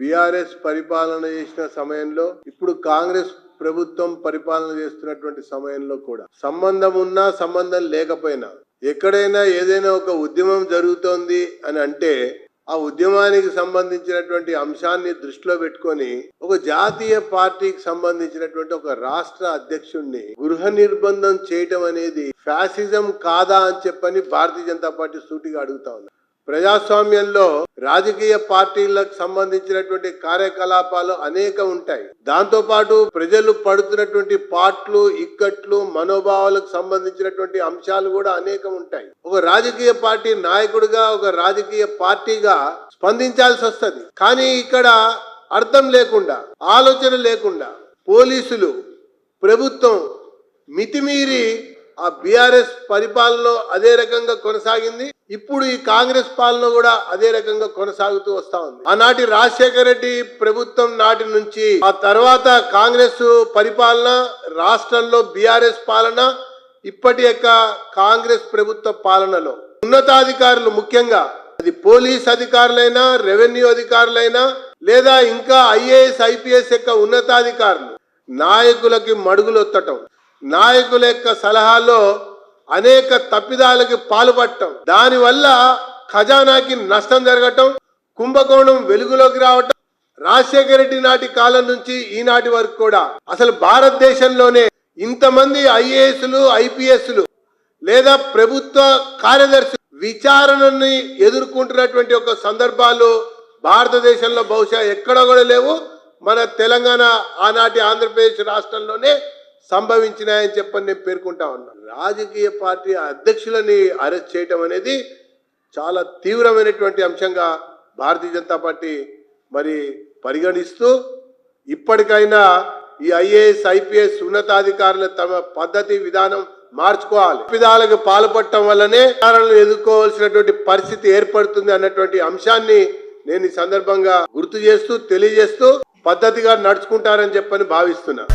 BRS పరిపాలన చేసిన సమయంలో ఇప్పుడు కాంగ్రెస్ ప్రభుత్వం పరిపాలన చేస్తున్నటువంటి సమయంలో కూడా. సంబంధం ఉన్నా సంబంధం లేకపోయినా ఎక్కడైనా ఏదైనా ఒక ఉద్యమం జరుగుతోంది అని అంటే ఆ ఉద్యమానికి సంబంధించినటువంటి అంశాన్ని దృష్టిలో పెట్టుకొని ఒక జాతీయ పార్టీకి సంబంధించినటువంటి ఒక రాష్ట్ర అధ్యక్షుడిని గృహ నిర్బంధం చేయటం అనేది ఫ్యాసిజం కాదా అని చెప్పని భారతీయ జనతా పార్టీ సూటిగా అడుగుతా ఉంది. ప్రజాస్వామ్యంలో రాజకీయ పార్టీలకు సంబంధించినటువంటి కార్యకలాపాలు అనేక ఉంటాయి. దాంతోపాటు ప్రజలు పడుతున్నటువంటి పాట్లు ఇక్కట్లు మనోభావాలకు సంబంధించినటువంటి అంశాలు కూడా అనేకం ఉంటాయి. ఒక రాజకీయ పార్టీ నాయకుడిగా ఒక రాజకీయ పార్టీగా స్పందించాల్సి వస్తుంది. కానీ ఇక్కడ అర్థం లేకుండా ఆలోచన లేకుండా పోలీసులు ప్రభుత్వం మితిమీరి ఆ బీఆర్ఎస్ పరిపాలనలో అదే రకంగా కొనసాగింది. ఇప్పుడు ఈ కాంగ్రెస్ పాలన కూడా అదే రకంగా కొనసాగుతూ వస్తా ఉంది. ఆనాటి రాజశేఖర రెడ్డి ప్రభుత్వం నాటి నుంచి ఆ తర్వాత కాంగ్రెస్ పరిపాలన రాష్ట్రంలో బీఆర్ఎస్ పాలన ఇప్పటి యొక్క కాంగ్రెస్ ప్రభుత్వ పాలనలో ఉన్నతాధికారులు ముఖ్యంగా అది పోలీస్ అధికారులైనా రెవెన్యూ అధికారులైనా లేదా ఇంకా ఐఏఎస్ ఐపీఎస్ యొక్క ఉన్నతాధికారులు నాయకులకి మడుగులొత్తటం. నాయకుల యొక్క సలహాలో అనేక తప్పిదాలకి పాల్పడటం. దానివల్ల ఖజానాకి నష్టం జరగటం కుంభకోణం వెలుగులోకి రావటం రాజశేఖర రెడ్డి నాటి కాలం నుంచి ఈనాటి వరకు కూడా. అసలు భారతదేశంలోనే ఇంతమంది ఐఏఎస్లు ఐపీఎస్లు లేదా ప్రభుత్వ కార్యదర్శి విచారణని ఎదుర్కొంటున్నటువంటి ఒక సందర్భాలు భారతదేశంలో బహుశా ఎక్కడ కూడా లేవు. మన తెలంగాణ ఆనాటి ఆంధ్రప్రదేశ్ రాష్ట్రంలోనే సంభవించినాయని చెప్పని నేను పేర్కొంటా ఉన్నాను రాజకీయ పార్టీ అధ్యక్షులని అరెస్ట్ చేయటం అనేది చాలా తీవ్రమైనటువంటి అంశంగా భారతీయ జనతా పార్టీ మరి పరిగణిస్తూ ఇప్పటికైనా ఈ ఐఏఎస్ ఐపీఎస్ ఉన్నతాధికారులు తమ పద్ధతి విధానం మార్చుకోవాలి. విధాలకు పాల్పడటం వల్లనే విచారణలు ఎదుర్కోవాల్సినటువంటి పరిస్థితి ఏర్పడుతుంది అన్నటువంటి అంశాన్ని నేను ఈ సందర్భంగా గుర్తు చేస్తూ తెలియజేస్తూ పద్ధతిగా నడుచుకుంటారని చెప్పని భావిస్తున్నా.